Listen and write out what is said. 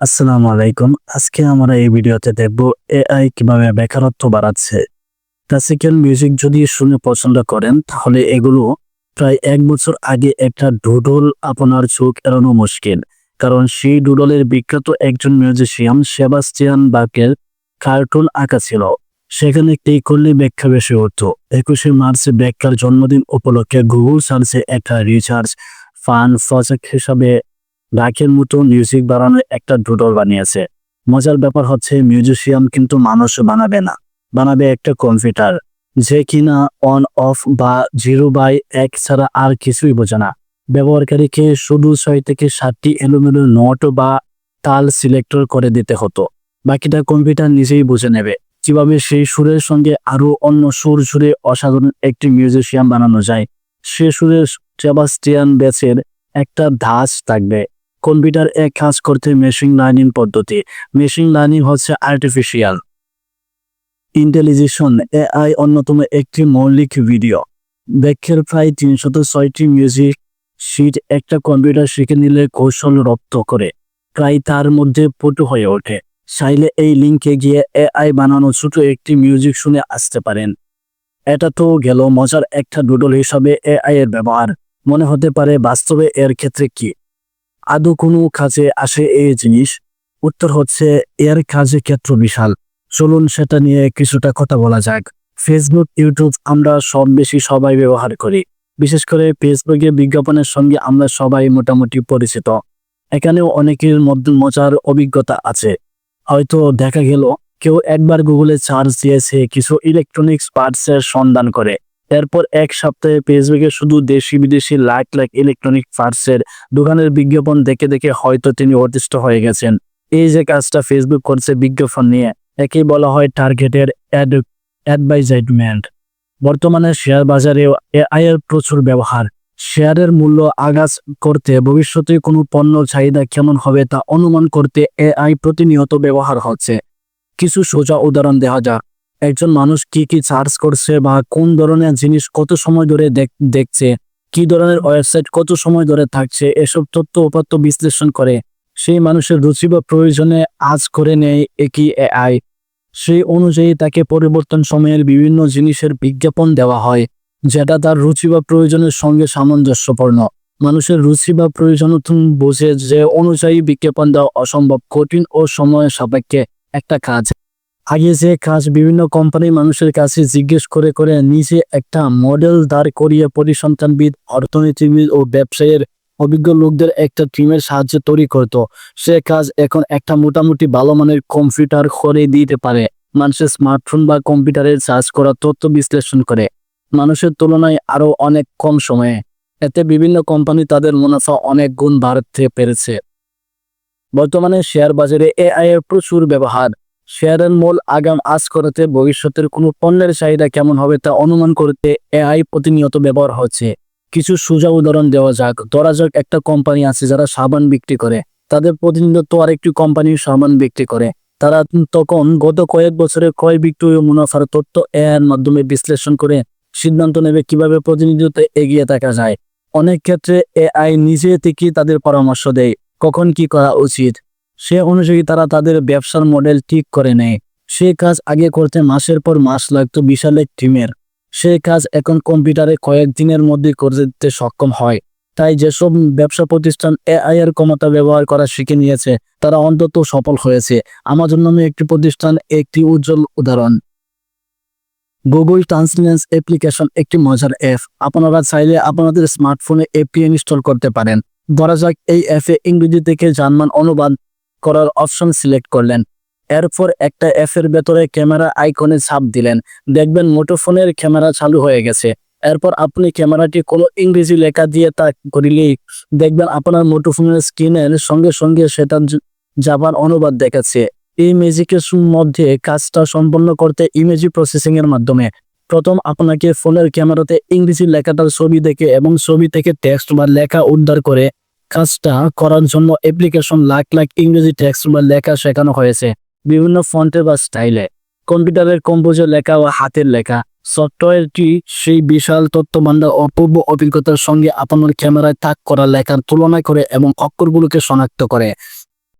আসসালামু আলাইকুম। আজকে আমরা এই ভিডিওতে দেখব এআই কীভাবে বেকারত্ব বাড়াচ্ছে। ক্লাসিক্যাল মিউজিক যদি শুনে পছন্দ করেন, তাহলে এগুলো প্রায় এক বছর আগে একটা ডুডল আপনার চোখ এড়ানো মুশকিল। কারণ সেই ডুডলের বিখ্যাত একজন মিউজিশিয়ান সেবাস্টিয়ান বাকের কার্টুন আঁকা ছিল সেখানে ক্লিক করলে ব্যাখ্যা বেশি হতো একুশে মার্চে ব্যাখ্যার জন্মদিন উপলক্ষে গুগল সার্চে একটা রিচার্জ ফান্ড প্রজেক্ট হিসাবে ডাকের মতো মিউজিক বানানোর একটা ডুডল বানিয়েছে। মজার ব্যাপার হচ্ছে মিউজিশিয়ান কিন্তু মানুষ বানাবে না, বানাবে একটা কম্পিউটার যে কিনা অন অফ বা জিরো বাই এক ছাড়া আর কিছুই বোঝে না। ব্যবহারকারীকে শুধু ছয় থেকে সাতটি এলোমেলো নোট বা তাল সিলেক্টর করে দিতে হতো। বাকিটা কম্পিউটার নিজেই বুঝে নেবে। কীভাবে সেই সুরের সঙ্গে আরও অন্য সুর সুরে অসাধারণ একটি মিউজিশিয়ান বানানো যায়, সে সুরের সেবাস্টিয়ান বেচের একটা ধাঁচ থাকবে। কম্পিউটার এক কাজ করতে মেশিন লার্নিং পদ্ধতি। মেশিন লার্নিং হচ্ছে আর্টিফিশিয়াল ইন্টেলিজেশন এআই অন্যতম একটি মৌলিক ভিডিও ব্যাখ্যার প্রায় তিনশত ছয়টি মিউজিক শিট একটা কম্পিউটার শিখে নিলে কৌশল রপ্ত করে, প্রায় তার মধ্যে পটু হয়ে ওঠে। চাইলে এই লিঙ্কে গিয়ে এআই বানানো ছোট একটি মিউজিক শুনে আসতে পারেন। এটা তো গেল মজার একটা ডুডল হিসাবে এআই এর ব্যবহার। মনে হতে পারে বাস্তবে এর ক্ষেত্রে কি? আদৌ কোনো কাজে আসে এই জিনিস? উত্তর হচ্ছে, এর কাজে ক্ষেত্র বিশাল। চলুন সেটা নিয়ে কিছুটা কথা বলা যাক। ফেসবুক ইউটিউব আমরা সব বেশি সবাই ব্যবহার করি। বিশেষ করে ফেসবুকে বিজ্ঞাপনের সঙ্গে আমরা সবাই মোটামুটি পরিচিত। এখানেও অনেকের মধ্যে মজার অভিজ্ঞতা আছে। হয়তো দেখা গেল, কেউ একবার গুগলে চার্জ দিয়েছে, কিছু ইলেকট্রনিক্স পার্টসের সন্ধান করে। এরপর এক সপ্তাহে ফেসবুকে শুধু দেশি বিদেশি লাখ লাখ ইলেকট্রনিক পার্টসের দোকানের বিজ্ঞাপন দেখে দেখে হয়তো তিনি অতিষ্ঠ হয়ে গেছেন। এই যে কাজটা ফেসবুক করছে বিজ্ঞাপন নিয়ে, একেই বলা হয় টার্গেটের অ্যাড অ্যাডভাইজাইটমেন্ট বর্তমানে শেয়ার বাজারে এআই এর প্রচুর ব্যবহার। শেয়ারের মূল্য আগাজ করতে ভবিষ্যতে কোনো পণ্য চাহিদা কেমন হবে তা অনুমান করতে এআই প্রতিনিয়ত ব্যবহার হচ্ছে। কিছু সোজা উদাহরণ দেওয়া যাক। একজন মানুষ কি কি চার্জ করছে বা কোন ধরনের জিনিস কত সময় ধরে দেখ- দেখছে, কি ধরনের ওয়েবসাইট কত সময় ধরে থাকছে, এসব তথ্য উপাত্ত বিশ্লেষণ করে। সেই মানুষের রুচি বা প্রয়োজনে আজ করে নেয় একই এআই। সেই অনুযায়ী তাকে পরিবর্তন সময়ের বিভিন্ন জিনিসের বিজ্ঞাপন দেওয়া হয়, যেটা তার রুচি বা প্রয়োজনের সঙ্গে সামঞ্জস্যপূর্ণ। মানুষের রুচি বা প্রয়োজন বোঝে যে অনুযায়ী বিজ্ঞাপন দেওয়া অসম্ভব কঠিন ও সময় সাপেক্ষে একটা কাজ। আগে যে কাজ বিভিন্ন কোম্পানি মানুষের কাছে জিজ্ঞেস করে করে নিজে একটা মডেল দাঁড় করিয়ে পরিসংখ্যানবিদ অর্থনীতিবিদ ও ব্যবসায়ের অভিজ্ঞ লোকদের একটা টিমের সাহায্যে তৈরি করত। সে কাজ এখন একটা মোটামুটি ভালো মানের কম্পিউটার করে দিতে পারে। মানুষের স্মার্টফোন বা কম্পিউটারের চার্জ করা তথ্য বিশ্লেষণ করে। মানুষের তুলনায় আরও অনেক কম সময়ে। এতে বিভিন্ন কোম্পানি তাদের মুনাফা অনেক গুণ বাড়তে পেরেছে। বর্তমানে শেয়ার বাজারে এআই এর প্রচুর ব্যবহার। শেয়ারের মূল আগাম আজ করতে ভবিষ্যতের কোনো পণ্যের চাহিদা কেমন হবে তা অনুমান করতে এআই প্রতিনিয়ত ব্যবহার হচ্ছে। কিছু সোজা উদাহরণ দেওয়া যাক। ধরা যাক একটা কোম্পানি আছে যারা সাবান বিক্রি করে। তাদের প্রতিনিয়ত আরেকটি কোম্পানি সাবান বিক্রি করে। তারা তখন গত কয়েক বছরে ক্রয় বিক্রয় ও মুনাফার তথ্য এআই এর মাধ্যমে বিশ্লেষণ করে সিদ্ধান্ত নেবে কীভাবে প্রতিনিধিত্ব এগিয়ে থাকা যায়। অনেক ক্ষেত্রে এআই নিজে থেকেই তাদের পরামর্শ দেয়। কখন কি করা উচিত? সে অনুযায়ী তারা তাদের ব্যবসার মডেল ঠিক করে নেয়। সে কাজ আগে করতে মাসের পর মাস লাগতো বিশাল এক টিমের সে কাজ এখন কম্পিউটারে কয়েক দিনের মধ্যে করে দিতে সক্ষম হয়। তাই যেসব ব্যবসা প্রতিষ্ঠান এআই এর ক্ষমতা ব্যবহার করা শিখে নিয়েছে, তারা অন্তত সফল হয়েছে। আমাজন নামে একটি প্রতিষ্ঠান একটি উজ্জ্বল উদাহরণ। গুগল ট্রান্সলেন্স অ্যাপ্লিকেশন একটি মজার অ্যাপ আপনারা চাইলে আপনাদের স্মার্টফোনে অ্যাপটি ইনস্টল করতে পারেন। ধরা যাক এই অ্যাপে ইংরেজি থেকে জার্মান অনুবাদ করার অপশন সিলেক্ট করলেন। এরপর একটা অ্যাপের ভেতরে ক্যামেরা আইকনে ছাপ দিলেন। দেখবেন মুঠোফোনের ক্যামেরা চালু হয়ে গেছে। এরপর আপনি ক্যামেরাটি কোনো ইংরেজি লেখা দিয়ে তা করিলেই দেখবেন আপনার মুঠোফোনের স্ক্রিনের সঙ্গে সঙ্গে সেটা যাবার অনুবাদ দেখাচ্ছে। এই ম্যাজিকের মধ্যে কাজটা সম্পন্ন করতে ইমেজি প্রসেসিং এর মাধ্যমে। প্রথম আপনাকে ফোনের ক্যামেরাতে ইংরেজি লেখাটার ছবি দেখে এবং ছবি থেকে টেক্সট বা লেখা উদ্ধার করে কাজটা করার জন্য অ্যাপ্লিকেশন লাখ লাখ ইংরেজি টেক্সট বা লেখা শেখানো হয়েছে, বিভিন্ন ফন্টে বা স্টাইলে কম্পিউটারের কম্পোজে লেখা বা হাতের লেখা। সফটওয়্যারটি সেই বিশাল তথ্য ভান্ডার অপূর্ব অভিজ্ঞতার সঙ্গে আপনার ক্যামেরায় তাক করা লেখার তুলনা করে এবং অক্ষরগুলোকে শনাক্ত করে।